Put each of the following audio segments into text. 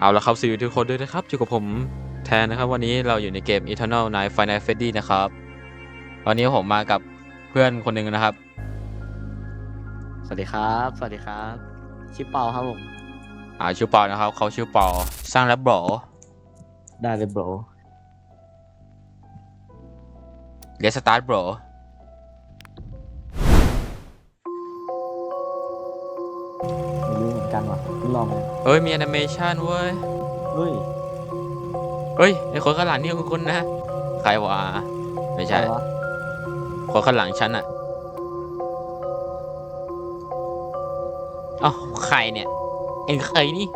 เอาละครับสวัสดีทุกคนด้วยนะครับอยู่กับผมแทนนะครับ วันนี้เราอยู่ในเกม Eternal Night Final Freddy นะครับวันนี้ผมมากับเพื่อนคนหนึ่งนะครับ สวัสดีครับ สวัสดีครับชิปเปาครับผม อ่าชื่อปอนะครับเขาชื่อปอสร้างแล้วบอได้เลยโบรเลสตาร์ทบอ ลองเลยเฮ้ยมีแอนิเมชันเว้ยเฮ้ยเฮ้ยไอคนข้างหลังนี่คุณนะใครวะไม่ใช่อะไรวะคนข้างหลังฉันอะเอ้าใครเนี่ยเอ็งใครนี่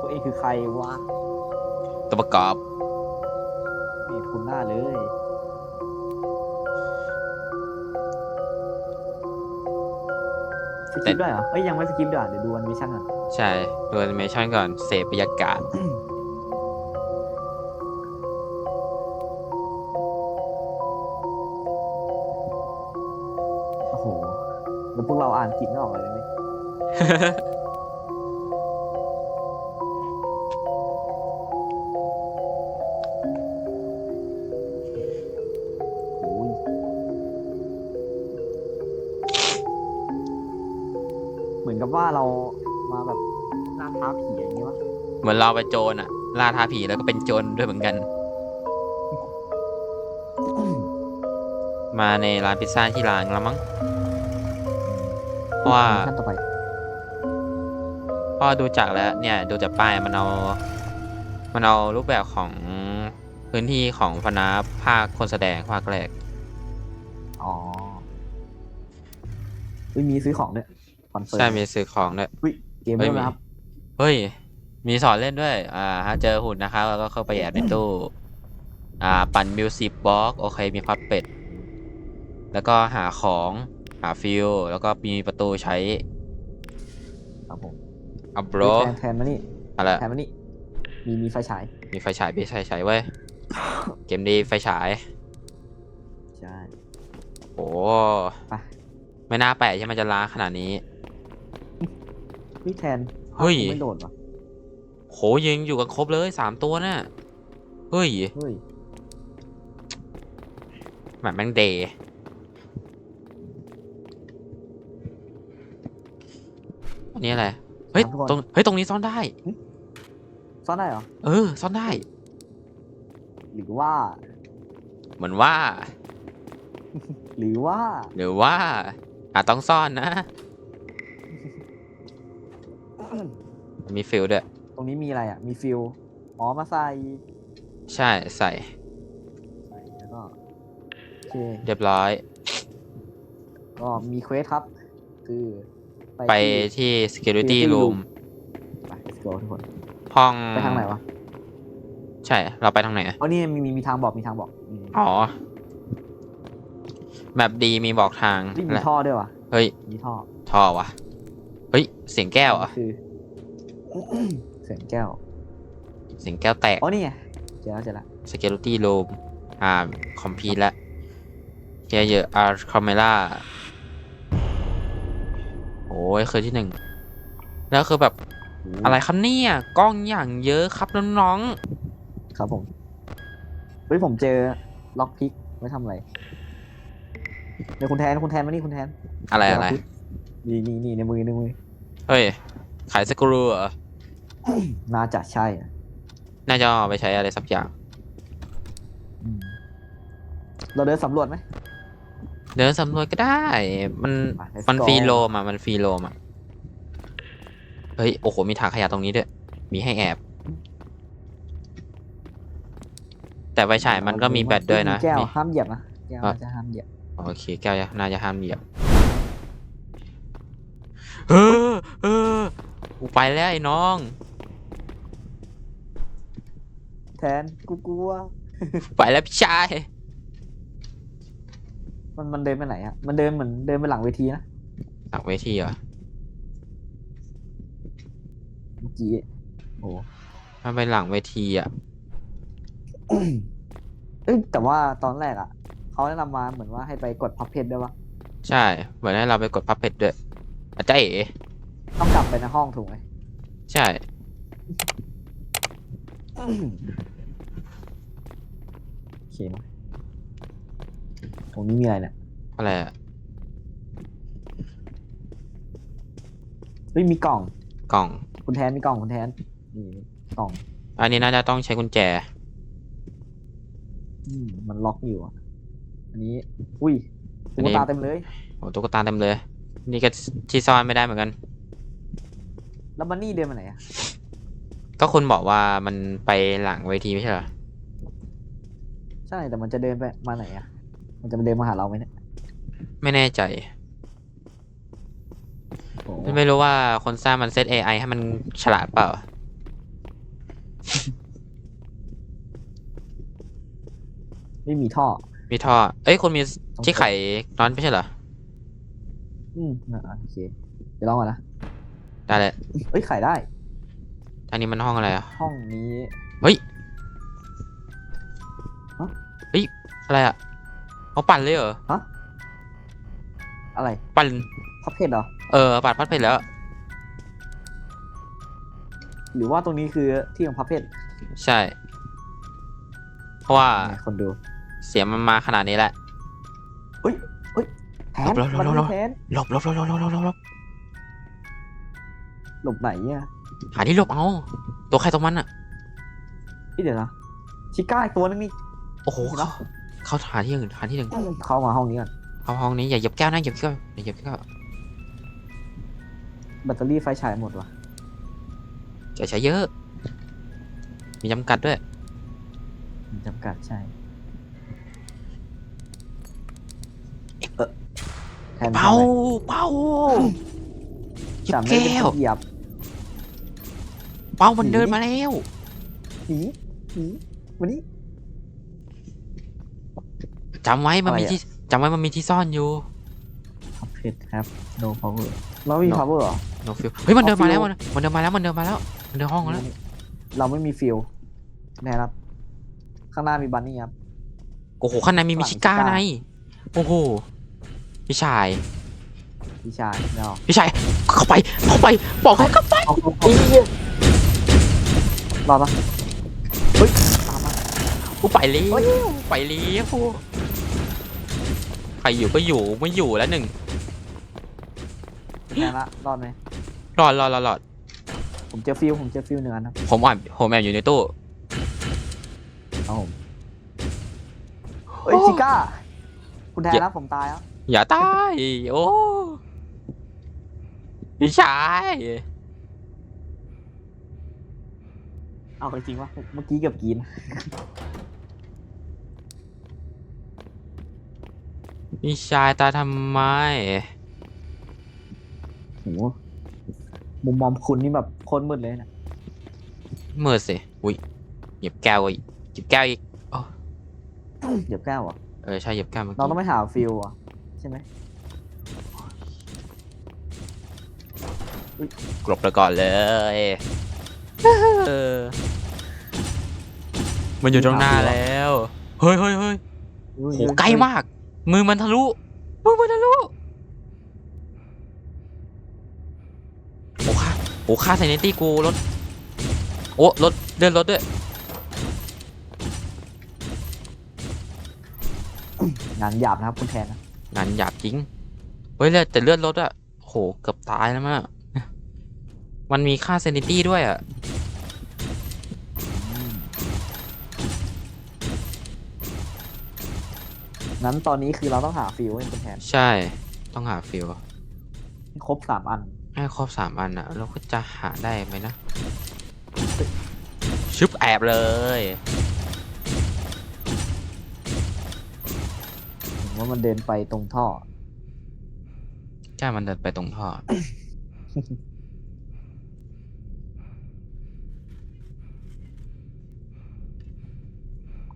ตัวเองคือใครวะตัวประกอบไม่คุณหน้าเลย สกิปด้วยเหรอเอ้ยยังไม่สกิปด้วยเหรอเดี๋ยวดูอันวิชั่นก่อน ใช่ดูแอนิเมชันก่อนเสพบรรยากาศาไปนโจรอะล่าท้าผีแล้วก็เป็นโจรด้วยเหมือนกัน มาในร้านพิซซ่าที่ร้านแล้วมั้งเพราะว่าขั้นต่อไปเพราะดูจากแล้วเนี่ยดูจากป้ายมันเอา มันเอารูปแบบของพื้นที่ของคณะภาคคนแสดงภาคแรก อ๋อเฮ้ยมีซื้อของด้วยคอนเฟิร์ใช่มีซื้อของด้วยอุ้ยเกมเฮ้ยเริ่มมีแล้วครับ เฮ้ย มีสอนเล่นด้วย อ่าถ้าเจอหุ่นนะครับแล้วก็เข้าไปแอบในตู้ อ่า ปั่นมิวสิกบ็อกโอเค มีพับเป็ด แล้วก็หาของ หาฟิลแล้วก็มีประตูใช้ครับผมอับโรแทนแทนมานี่อะไรแทนมานี่ มีมีไฟฉาย มีไฟฉายมีไฟฉายเว้ยเกมดีไฟฉาย ใช่ โอ้ไปไม่น่าแปลกใช่ไหมจะล้าขนาดนี้ พี่แทนเฮ้ยอ้าวไม่โดดวะ โหยิงอยู่กันครบเลยสามตัวน่ะเฮ้ยเฮ้ยแบบแม่งเดย์อันนี้อะไร เฮ้ย ตรง เฮ้ย ตรงนี้ซ่อนได้ ซ่อนได้เหรอ เออ ซ่อนได้ หรือว่า เหมือนว่า หรือว่า หรือว่าอาจต้องซ่อนนะ มีฟิลด้วยต รงนี้มีอะไรอะ มีฟิลอ๋อมาใส่ใช่ใส่ ใส่แล้วก็โอเคเรียบร้อย ก็มีเควสครับ คือไปที่ที่ security security room room ไป let's go ทุกคนห้องไปทางไหนวะใช่ เราไปทางไหนอะอ๋อนี่มีมีมีทางบอกมีทางบอกอืมอ๋อแบบดีมีบอกทางนี่มีและท่อด้วยวะเฮ้ย มีท่อท่อวะเฮ้ย เสียงแก้วเหรอะคือเสียงแก้ว เสียงแก้วแตกอ๋อนี่ไงเจอแล้วเจอแล้ว security room อ่าคอมพิวแล้วเยอะเยอะอาร์คอมเมล่าโอ้ยคือที่หนึ่งแล้วคือแบบอะไรครับเนี่ยกล้องอย่างเยอะครับน้องครับผมเฮ้ยผมเจอล็อกพิกไว้ทำอะไรเดี๋ยวคุณแทนคุณแทนมานี่คุณแทนๆอะไรอะไรเจล็กพิกนี่นี่นี่ในมือในมือเฮ้ยขายสกรูเหรอ น่าจะใช่อะน่าจะเอาไปใช้อะไรสักอย่าง อืมเราเดินสำรวจไหม เดินสำรวจก็ได้ มันมา let's มัน go ฟรีโลมอะ มันฟรีโลมอะ เฮ้ย โอ้โห มีถังขยะตรงนี้ด้วย มีให้แอบ แต่ไฟฉายมันก็มีแบตด้วยนะมีแก้วนี่ห้ามเหยียบนะแก้วอะ จะห้ามเหยียบโอเค แก้วน่าจะห้ามเหยียบเออเออกูไปแล้วไอ้น้อง แทนกูกลัว ไปแล้วพี่ชาย มันมันเดินไปไหนอะมันเดินเหมือนเดินไปหลังเวทีนะหลังเวทีเหรอเมื่อกี้โอ้มันไปหลังเวทีอะ เอ้ยแต่ว่าตอนแรกอะเขาแนะนำมาเหมือนว่าให้ไปกดพับเพจด้วยวะใช่ เหมือนให้เราไปกดพับเพชรด้วยอาจารย์เอ๋ต้องกลับไปในห้องถูกไหมใช่ โอเคไหมตรงนี้มีอะไรเนี่ยอะไรอะเฮ้ยมีกล่อง กล่อง คุณแทนมีกล่องคุณแทนนี่กล่องอันนี้น่าจะต้องใช้กุญแจ อืมมันล็อกอยู่อะอันนี้ อุ้ยตุ๊กตาเต็มเลย โอ้ตุ๊กตาเต็มเลย นี่ก็ที่ซ่อนไม่ได้เหมือนกัน แล้วมันนี่เดินมาไหนอะ ก็คุณบอกว่ามันไปหลังเวทีไม่ใช่เหรอ ใช่แต่มันจะเดินไปมาไหนอะมันจะมาเดินมาหาเราไหมเนี่ยไม่แน่ใจ โอ้ไม่รู้ว่าคนสร้างมันเซต AI ให้มันฉลาดเปล่า ไม่มีท่อ มีท่อ เอ้ยคุณมีที่ไขน็อตไม่ใช่เหรอ อืมอะโอเค เดี๋ยวลองก่อนนะ ได้เลย เอ้ยขายได้ อันนี้มันห้องอะไรอะ ห้องนี้เฮ้ยเฮ้ย อะไรอะเขาปั่นเลยเหรอฮะอะไรปั่น พับเพชเหรอ เออ ปั่นพัดเพชแล้ว หรือว่าตรงนี้คือที่ของพับเพชใช่ เพราะว่าคนดู เสียมันมาขนาดนี้แหละเฮ้ยเฮ้ยแผนหลบหลบหลบ มันมีแผนหลบหลบหลบหลบหลบหลบหลบหลบหนอะ หาที่หลบเอาตัวใครตัวมันอะพี่เดี๋ยวนะชิก้าอีกตัวนึงนี่โอ้โหเห็นปะเขาเขาหาที่อื่นหาที่หนึ่งเข้ามาห้องนี้ก่อนเอาห้องนี้อย่าเหยียบแก้วนะเหยียบแก้วอย่าเหยียบแก้วแบตเตอรี่ไฟฉายหมดว่ะจะใช้เยอะ มีจำกัดด้วยมีจำกัดใช่เออแทนเป่าทำอะไรเป่าเหยียแต่บไม่ได้แก้วเหยียบ เป่ามันหนีเดินมาแล้วหนีหนีวันนี้ จำไว้มันมีอะไรอะที่จำไว้มันมีที่ซ่อนอยู่พับเพชรครับ no power เราไม่มี No power เหรอ no feel เฮ้ยมันเดินมาแล้วเอามันมันเดินมาแล้วมันเดินมาแล้วมันเดินห้องแล้วเราไม่มีฟิลแน่ครับ ข้างหน้ามีบันนี่ครับ โอ้โหข้างในมีหลัมิงชิก้าชิก้าในโอ้โหพี่ชายพี่ชายเราพี่ชายเข้าไปเข้าไปบอกให้เข้าไป เอาเอาเอา รอดปะเฮ้ยตามมากูไปเลี้โอ้ยไปเลี้ยวใครอยู่ก็อยู่ไม่อยู่แล้วหนึ่งแน่ละรอดไหมรอดรอดรอดรอดผมเจอฟิลผมเจอฟิลหนึ่งอันครับผมอ่านผมแอบอยู่ในตู้เอาผมเฮ้ยโอ้ชิก้าคุณแทนอย่านะผมตายแล้วอย่าตายโอ้พี่ชาย เอาจริงๆวะเมื่อกี้เกือบกินพี่ชายตายทำไม โหมุมมองคุณนี่แบบโคนมืดเลยนะมืดสิ อุ้ยหยิบแก้วอีกหยิบแก้วอีกอ๋อเดี๋ยวแก้วอะเออใช่หยิบแก้วเมื่อเราต้องกี้ไปหาฟิลอะใช่ไหมกลบแล้วก่อนเลยเออ มันอยู่ตรงหน้าแล้ว เฮ้ยเฮ้ยเฮ้ยอุ้ยโหใกล้มาก มือมันทะลุ มือมันทะลุโอ้ค่าโอ้ค่าไซเนตี้กูรถ โอ้รถเลื่อนรถด้วย งานหยาบนะครับคุณแทนนะงานหยาบจริง เฮ้ยเลือดแต่เลื่อนรถอะโหเกือบตายแล้วมากมันมีค่าเซนิตี้ด้วยอะ นั้นตอนนี้คือเราต้องหาฟิลให้คุณแทนใช่ ต้องหาฟิลให้ครบสามอันให้ครบสามอันอะเราก็จะหาได้ไหมนะ ชึบแอบเลยเห็นว่ามันเดินไปตรงท่อ ใช่ มันเดินไปตรงท่อ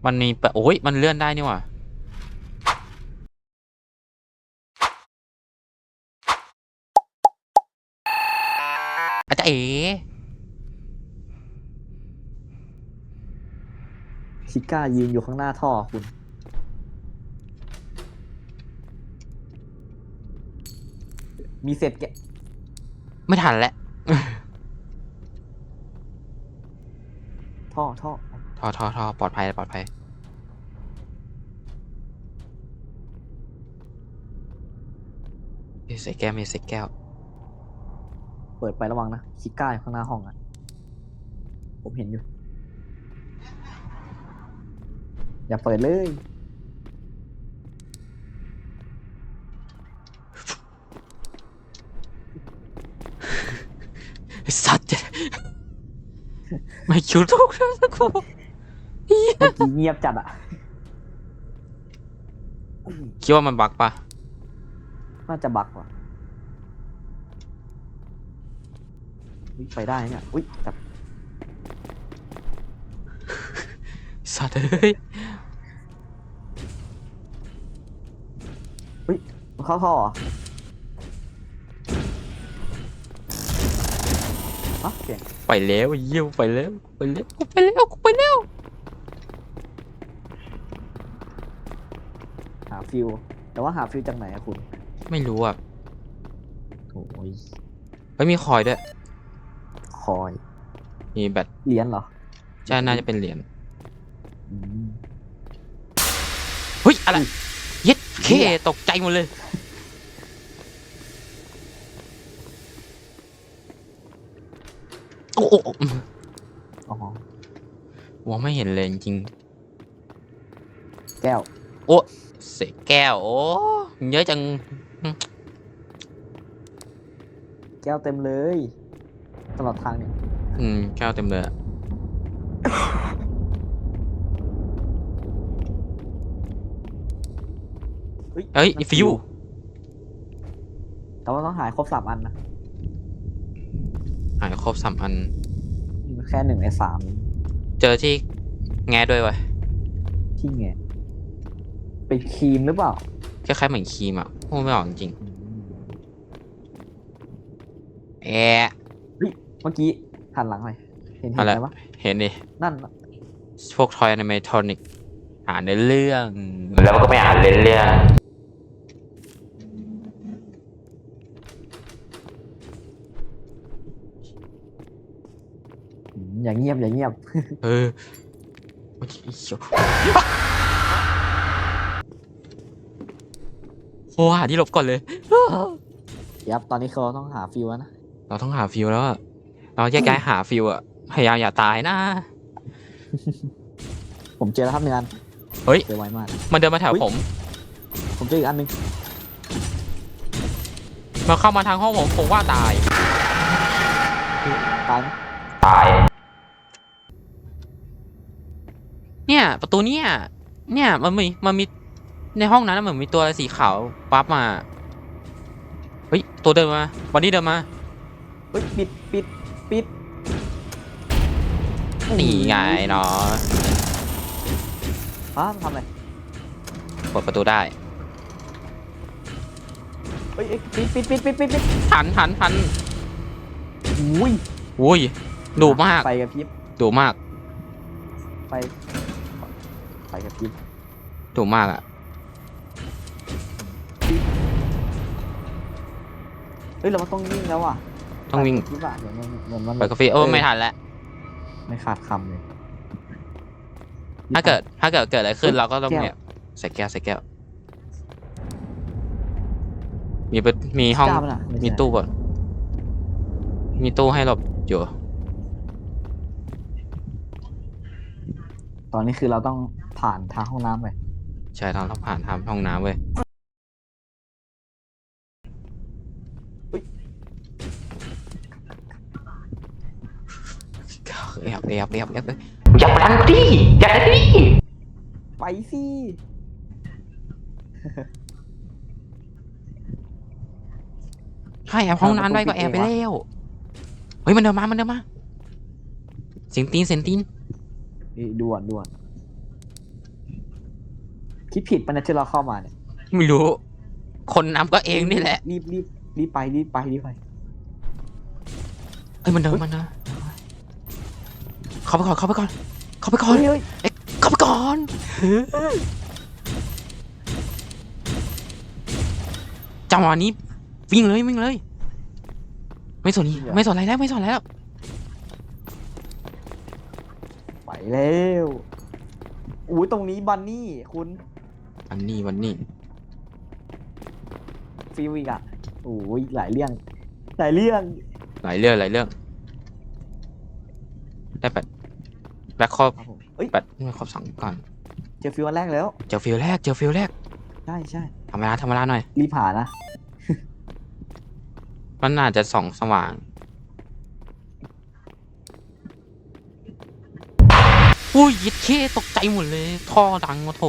มันมีปะโอ้ย มันเลื่อนได้นี่หว่า เอ๋ชิก้ายืนอยู่ข้างหน้าท่อคุณ มีเศษแกะไม่ทันแล้วท่อท่อท่อท่อท่อปลอดภัยปลอดภัย มีใส่แก้วมีใส่แก้วเปิดไประวังนะชิก้าอยู่ข้างหน้าห้องอะ ผมเห็นอยู่ อย่าเปิดเลย ไอ้สัตว์ไม่คิวทุกแล้วสักคนเมื่อกี้เงียบจัดอะ คิดว่ามันบักปะน่าจะบักว่ะ อุ๊ยไปได้เนี่ย อุ้ยแต่สัตว์เอ้ยมันเข้าท่อเหรอฮะเสียงไปแล้วเยี่ยวไปแล้วไปแล้วกูไปแล้วกูไปแล้วหาฟิว แต่ว่าหาฟิวจากไหนอะคุณ ไม่รู้อะโอ้ยไม่มีคอยด้วย คอย มีแบตเหรียญเหรอใช่น่าจะเป็นเหรียญอืม เฮ้ยอะไร เย็ดเคตกใจหมดเลย โอ้โอ้โอ้อ๋อมองไม่เห็นเลยจริงแก้วๆโอ้เสกแก้ว โอ้เยอะจัง แก้วเต็มเลย ตลอดทางเนี่ยอืมแก้วเต็มเลยอะเฮ้ยเอ้ยนั่นฟิวแต่ว่าต้องหายครบสามอันนะหายครบสามอันนี่มันแค่หนึ่งในสามเจอที่แง่ด้วยวะที่ไงเป็นครีมหรือเปล่าคล้ายๆเหมือนครีมอะพูดไม่ออกจริงอืมๆแอะ เมื่อกี้หันหลังหน่อยเห็นเห็นอะไรไหมวะเห็นดินั่นน่ะพวกทอยอนิเมทรอนิกอ่านในเรื่อง แล้วมันก็ไม่อ่านเรื่องอืมอย่างเงียบอย่างเงียบ เออโอ้ยเหี้ยโอ้หาที่หลบก่อนเลยยับตอนนี้เขาต้องหาฟิวแล้วนะ เราต้องหาฟิวแล้วอะ เราแยกย้ายหาฟิวอะพยายามอย่าตายนะ ผมเจอแล้วครับหนึ่งอันเฮ้ย เจอไวมาก มันเดินมาแถวอุ๊ย ผม ผมเจออีกอันหนึงมาเข้ามาทางห้องผมผมว่าตาย ตายไหมตายเนี่ย ประตูเนี่ย เนี่ยมันมีมันมีในห้องนั้นเหมือนมีตัวอะไรสีขาวปั๊บมา เฮ้ย ตัวเดินมาวันนี้เดินมา เฮ้ยปิดปิด ปิดนี่ไงเนาะฮะมันทำอะไรเปิดประตูได้เฮ้ยเอ้ยปิดปิดปิดปิดปิดปิดหันหันหันอุ้ยอุ้ยดุมากไฟกับพริบดุมากไฟไฟกับพริบดุมากอะเฮ้ยเราต้องวิ่งแล้วอะ ต้องวิ่งไฟกับพริบอะเดี๋ยวมันเหมือนมันเปิดกาแฟโอ้ไม่ทันแล้ว ไม่ขาดคำเลยถ้าเกิด ถ้าเกิดเกิดอะไรขึ้นเฮ้ยเราก็ต้องแก้วเนี่ยใส่แก้วใส่แก้ว มีประมีห้องกล้าปะล่ะไใช่มีตู้ก่อนมีตู้ให้หลบอยู่ ตอนนี้คือเราต้องผ่านทางห้องน้ำไป ใช่ทางต้องผ่านทางห้องน้ำเว้ย แอบแอบแอบแอบอย่าไปทางที่อย่าไปที่ไปสิใช่แอบห้องน้ำได้ก็แอบไปแล้วเฮ้ยมันเดินมา มันเดินมา เสียงตีนเสียงตีนนี่ด่วนด่วนคิดผิดปะเนี่ยที่เราเข้ามาเนี่ยไม่รู้ คนนำก็เองนี่แหละ รีบรีบรีบไปรีบไปรีบไปเฮ้ยมันเดินมันเดิน เข้าไปก่อนเข้าไปก่อนเข้าไปก่อนเฮ้ยเฮ้ยเข้าไปก่อนจังหวะนี้วิ่งเลยวิ่งเลย ไม่สนนี่ไม่สนอะไรแล้วไม่สนอะไรแล้วไปแล้วอุ้ยตรงนี้บันนี่คุณวันนี้วันนี้ฟิวอีกอะโอ้ยหลายเรื่องหลายเรื่องหลายเรื่องหลายเรื่องได้แบต แบตครอบครับผมเอ้ยแบตไม่ครอบสองก่อน เจอฟิวอันแรกแล้ว เจอฟิลแรก เจอฟิลแรกใช่ใช่ทำเวลาทำเวลาหน่อย รีบผ่านะมันน่าจะส่องสว่าง อุ้ยยิดเคตกใจหมดเลย ท่อดังมาโถ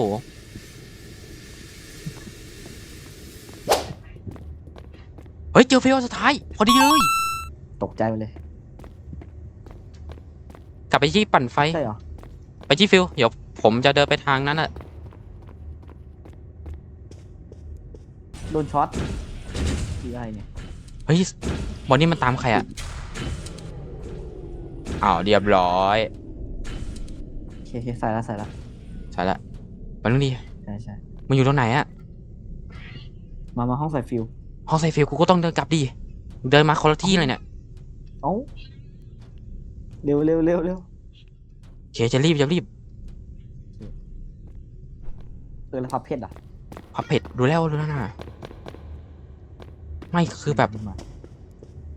เฮ้ย เจอฟิลสุดท้าย พอดีเลย ตกใจไปเลยก ลับไปที่ปั่นไฟ ใช่เหรอ ไปที่ฟิลเดี๋ยวผมจะเดินไปทางนั้นอะโดนช็อตคืออะไรเนี่ย เฮ้ยบอลนี่มันตามใครอะอ้าวเรียบร้อยโอเคโอเคใส่ละใส่ละใช่ละมันต้องดีใช่ใช่มันอยู่ตรงไหนอะมา มาห้องใส่ฟิวห้องไซฟิลกูก็ต้องเดินกลับดิเดินมาคนละที่เลยเนี่ย เอ้า เร็วเร็วเร็วเร็วโอเคจะรีบจะรีบเออแล้วพับเพชรอะพับเผ็ดดูแล้วดูแล้วนะไม่คือแบบขึ้นมา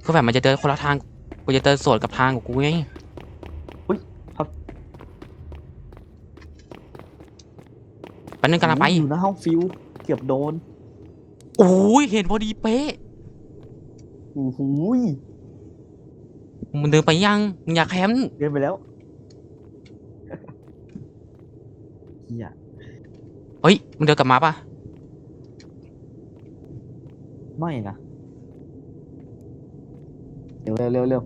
คือแบบมันจะเดินคนละทางกูจะเดินสวนกับทางของกูไงอุ้ยพับแปันนึงกำลังไปอยู่หน้าห้องฟิวเกือบโดนโอ้ยเห็นพอดีเป๊ะโอ้โหย มันเดินไปยังมึงอยากแคมป์เดินไปแล้วเฮียเฮ้ยมึงเดินกลับมาปะไม่นะเร็วเร็วเร็วเร็ว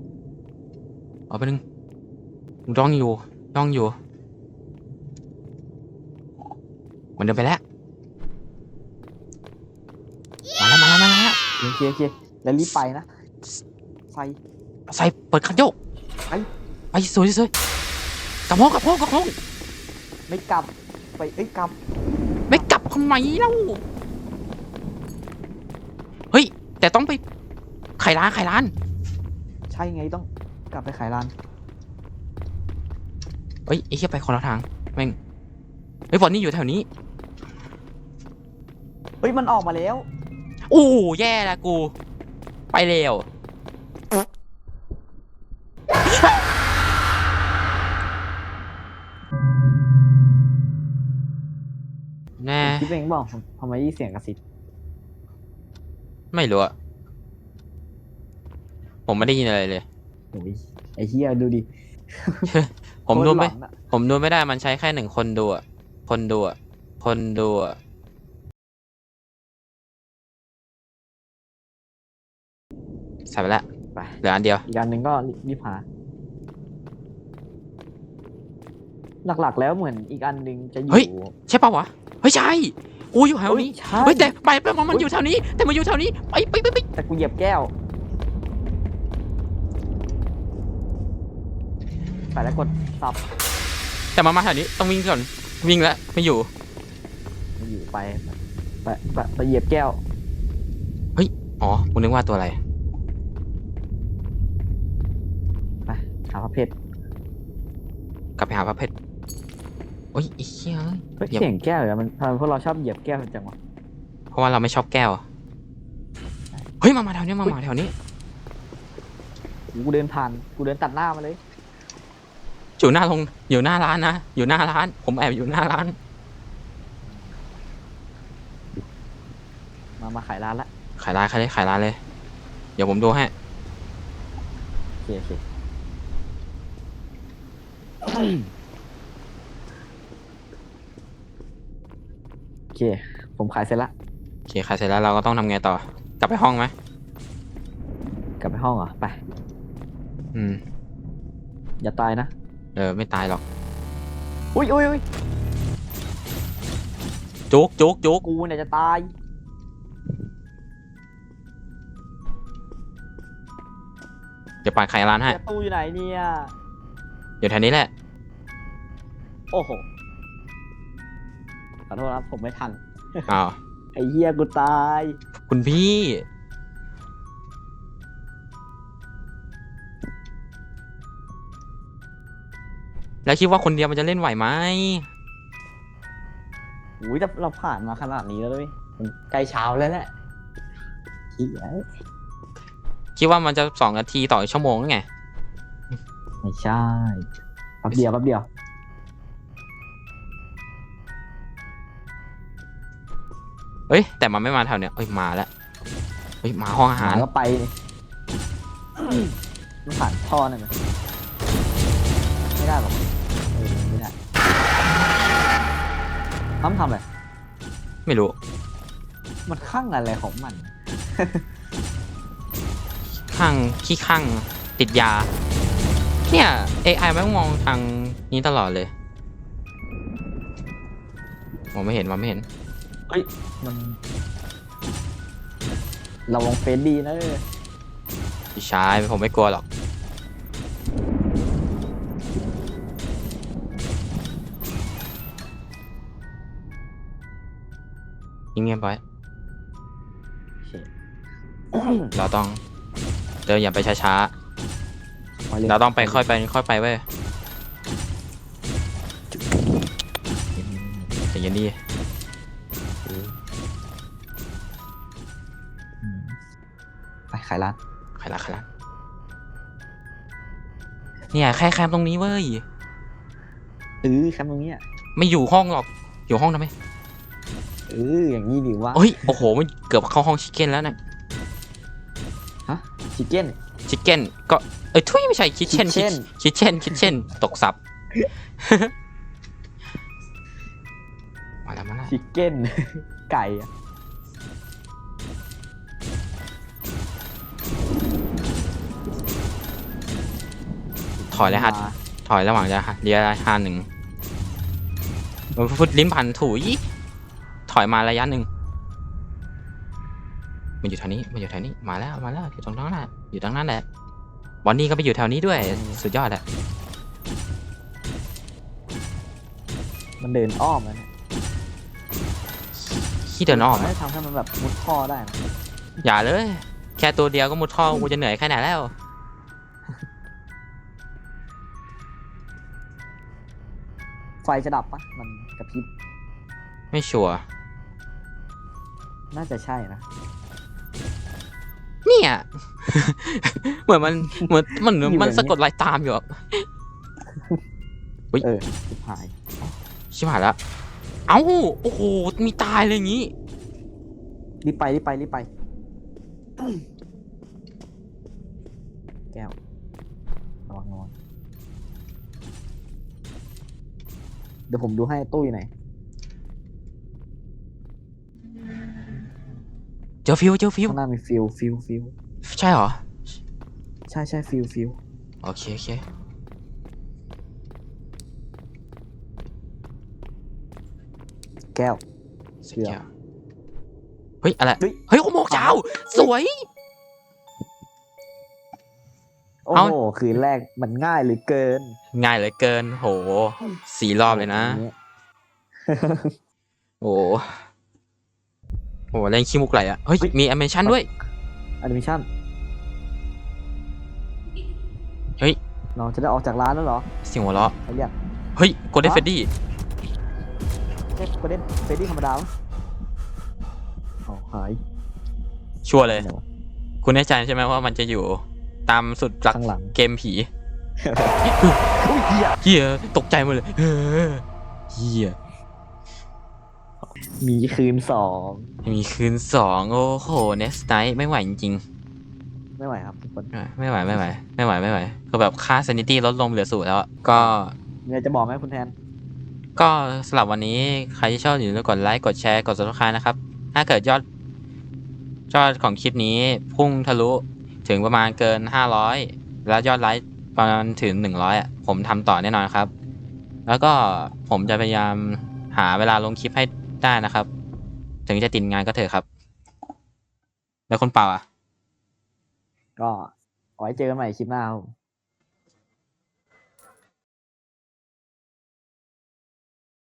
เอาไปนึงมึงจ้องอยู่จ้องอยู่มันเดินไปแล้วมาแล้วมาแล้วมาแล้วโอเคโอเคแล้วรีบไปนะไฟ ใส่เปิดคันโยกไปไปสวยสวยกลับห้องกลับห้องกลับห้องไม่กลับไปเอ้ยกลับไม่กลับทำไมเล่าเฮ้ย แต่ต้องไปไขร้านไขร้าน ใช่ไงต้องกลับไปขายร้านเฮ้ยไอ้เหี้ยไปคนละทางแม่งเฮ้ยบอลนี่อยู่แถวนี้เฮ้ยมันออกมาแล้ว โอ้แย่ละกู ไปเร็ว แน่ คิดเองบอกทำไมยี่เสียงกระซิบไม่รู้อะผมไม่ได้ยินอะไรเลย โอ้ยไอ้เฮียดูดิผมดูไม่ โคตรหลอนอะผมดูไม่ได้มันใช้แค่หนึ่งคนดูอะคนดูอะคนดูอะใส่ไปแล้วไปเหลืออันเดียว อีกอันหนึ่งก็รีบหาหลักๆแล้วเหมือนอีกอันหนึ่งจะอยู่เฮ้ยใช่ปะวะ เฮ้ยใช่โอ้ยอยู่แถวนี้เฮ้ยใช่เฮ้ยแต่ไปไปมันมันอยู่แถวนี้ แต่มันอยู่แถวนี้ไปไปไปไปแต่กูเหยียบแก้ว ไปแล้วกดสับแต่มันมาแถวนี้ต้องวิ่งก่อนวิ่งแล้วไม่อยู่มันอยู่ไปไปไปไปเหยียบแก้ว อ๋อกูนึกว่าตัวอะไรไปหาพระเพชรกลับไปหาพระเพชร โอ้ยไอ้เหี้ยเอ้ยเฮ้ยเหยียบเสียงแก้วเหรอมันทำไมพวกเราชอบเหยียบแก้วจังวะเพราะว่าเราไม่ชอบแก้วอะเฮ้ยมามาแถวนี้มามาแถวนี้ กูเดินผ่านกูเดินตัดหน้ามาเลยอยู่หน้าลงอยู่หน้าร้านนะอยู่หน้าร้าน ผมแอบอยู่หน้าร้าน มามาขายร้านละขายร้านขายเลยขายร้านเลย เดี๋ยวผมดูให้โอเคโอเคโอเค ผมขายเสร็จละ โอเคขายเสร็จแล้วเราก็ต้องทำไงต่อ กลับไปห้องไหมกลับไปห้องเหรอ ไป อืม อย่าตายนะ เออ ไม่ตายหรอก อุ้ยอุ้ยอุ้ยจุกจุกจุกกูเนี่ยจะตาย เดี๋ยวปาดขายร้านให้ ประตูอยู่ไหนเนี่ย เดี๋ยวแถวนี้แหละ โอ้โหข อโทษครับผมไม่ทัน อ้าวไอ้เหี้ยกูตาย คุณพี่ แล้วคิดว่าคนเดียวมันจะเล่นไหวไหมอุ้ยแต่เราผ่านมาขนาดนี้แล้วด้วยมันใกล้เช้าแล้วแหละขี้ไอ้คิดว่ามันจะสองนาทีต่อชั่วโมงหรือไง ไม่ใช่แป๊บเดียวแป๊บเดียว เฮ้ยแต่มันไม่มาแถวเนี้ยเฮ้ยมาแล้วเฮ้ยมาห้องอาหารหก็ไปนี่มันผ่านท่อนั่นไหมไม่ได้หรอกเออไม่ได้ทำทำอะไร ไม่รู้มันข้างอะไรของมัน ข้างขี้ข้างติดยา เนี่ย AI แม่งมองทางนี้ตลอดเลยมองไม่เห็นมองไม่เห็น มันระวังเฟซดีนะเออพี่ชายผมไม่กลัวหรอกเงียบๆไว้เราต้องเดินอย่าไปช้าๆเราต้องไปค่อยไปค่อยไปเว้ยแต่ยันดีายร้านใครละใครละเนี่ยแค่แคมป์ตรงนี้เว้ย เออแคมป์ตรงเนี้ยไม่อยู่ห้องหรอก อยู่ห้องทำไมเอออย่างนี้ดีวะเฮ้ย โอ้โห มันเกือบเข้าห้องชิคเก้นแล้วนะฮะชิคเก้น ชิคเก้น ก็ เอ้ยทุยไม่ใช่คิทเช่น Kitchen คิทเช่นคิทเช่น ตกสับ มาแล้วมาแล้วชิคเก้น ไก่อะ อยแล้วฮัทมาถอยระหว่างจะเรียฮาหนึ่งฟุตลิ้นพันถุยถอยมาระยะหนึ่งมันอยู่แถวนี้มันอยู่แถวนี้มาแล้วมาแล้วอยู่ตรงนั้นแหละอยู่ตรงนั้นแหละบอนนี่ก็ไปอยู่แถวนี้ด้วยสุดยอดอะมันเดินอ้อมแล้วเนี่ยขี้เดินอ้อมไม่อะทำให้มันแบบมุดท่อได้นะอย่าเลย แค่ตัวเดียวก็มุดท่อกูจะเหนื่อยแค่ไหนแล้ว ไฟจะดับปะมันกระพริบ ไม่ชัวร์น่าจะใช่นะ เนี่ย เหมือนมันเหมือนมันอยู่มันอย่างนี้ สะกดรอยตามอยู่อะเออชิบหาย ชิบหายแล้วเอ้าโอ้โหมีตายเลยอย่างงี้ รีบไปรีบไปรีบไป ผมดูให้ตู้อยู่ไหนเจอฟิวเจอฟิวข้างหน้ามีฟิลฟิลฟิลใช่เหรอ ใช่ใช่ฟิลฟิลโอเคโอเคแก้วเสเชื่ร็จอแล้วเฮ้ย อะไร เฮ้ยเฮ้ยโอโมกเจ้า สวย อ้เอ้าโหคืนแรกมันง่ายเหลือเกิน ง่ายเหลือเกิน โหสี่รอบเลยนะอย่างงี้โอ้โหเล่นขี้มุกไหลอะเฮ้ย มีแอนิเมชันด้วยแอนิเมชั่นเฮ้ยเราจะได้ออกจากร้านแล้วเหรอเสียงหัวเราะใครเรียกเฮ้ยโกลเด้นอ๋อเฟดดี้เอ๊ะประเด็นเฟรดดี้ธรรมดาปะอ๋อหายชัวร์เลยไหนวะคุณแน่ใจใช่ไหมว่ามันจะอยู่ ตามสุดหลักข้างหลัง เกมผีอุ้ยเหี้ยเฮียตกใจหมดเลยเฮ้อเฮียมีคืนสองมีคืนสองโอ้โหเนสไนท์ไม่ไหวจริงไม่ไหวครับทุกคนๆไม่ไหวไม่ไหวไม่ไหวไม่ไหวคือแบบค่า sanity ลดลงเหลือศูนย์แล้วอะก็ มีอะไรจะบอกไหมคุณแทน ก็สำหรับวันนี้ใครที่ชอบอย่าลืมกดไลค์กดแชร์กด subscribe นะครับ ถ้าเกิดยอด ยอดของคลิปนี้พุ่งทะลุ ถึงประมาณเกิน 500 แล้วยอดไลค์ประมาณถึง 100อะผมทำต่อแน่นอนครับ แล้วก็ผมจะพยายามหาเวลาลงคลิปให้ได้นะครับ ถึงจะติดงานก็เถอะครับ แล้วคนเป่าอะ ก็เอาไว้เจอกันใหม่คลิปหน้าครับ